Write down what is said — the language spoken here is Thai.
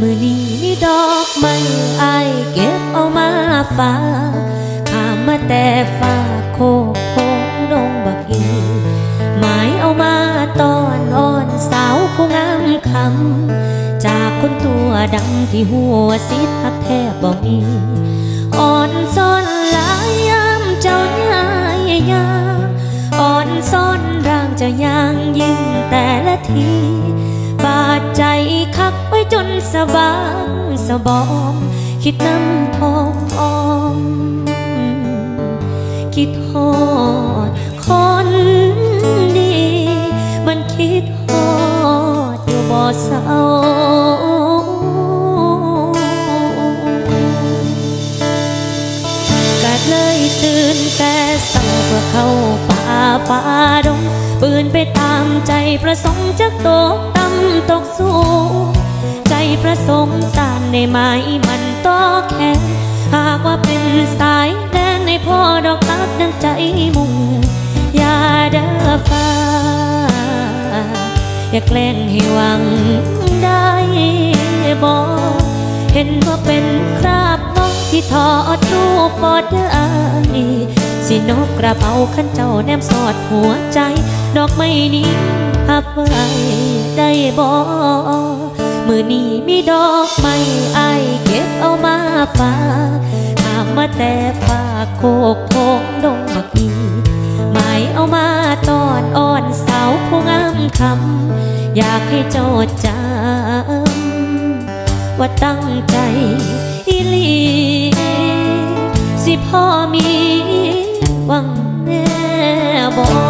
มือนี้มีดอกไม้อายเก็บเอามาฝากข้ามมาแต่ฟ้าโคกโคงดงบักอีหมายเอามาตอนอ่อนสาวผู้งามคำจากคนตัวดำที่หัวสิทหักแทบบ่มีอ่อนซ่อนหลายยามเจ้าย่ายยาอ่อนซ่อนร่างเจ้าย่างยิ่งแต่ละที สะบางสะบอม คิดน้ำพองออม คิดฮอดคนดี มันคิดฮอดอยู่บ่เศร้าก็เลยตื่นแต่เศร้าเพื่อเข้าป่าฝ่าดงปืนไปตามใจประสงค์จากตกต่ำตกสูง ประสงค์ตานในไม้มันต่อแขนหากว่าเป็นสายแดนในพ่อดอกตักนั้นใจมุ่งอย่าเด้อฟ้า อย่าแกล้งให้หวังได้บอกเห็นว่าเป็นคราบน้องที่ทอดรูปบอดได้สินกกระเป๋าขันเจ้าแนมสอดหัวใจ ดอกไม้นี้หับไว้ได้บอก มือนี้มีดอกไม้อายเก็บเอามาฝากถามมาแต่ฝากโคกโคงดงบักอีหมายเอามาตอนอ่อนสาวผู้งามคำอยากให้เจ้าจำว่าตั้งใจอีลีสิพ่อมีหวังแน่บอก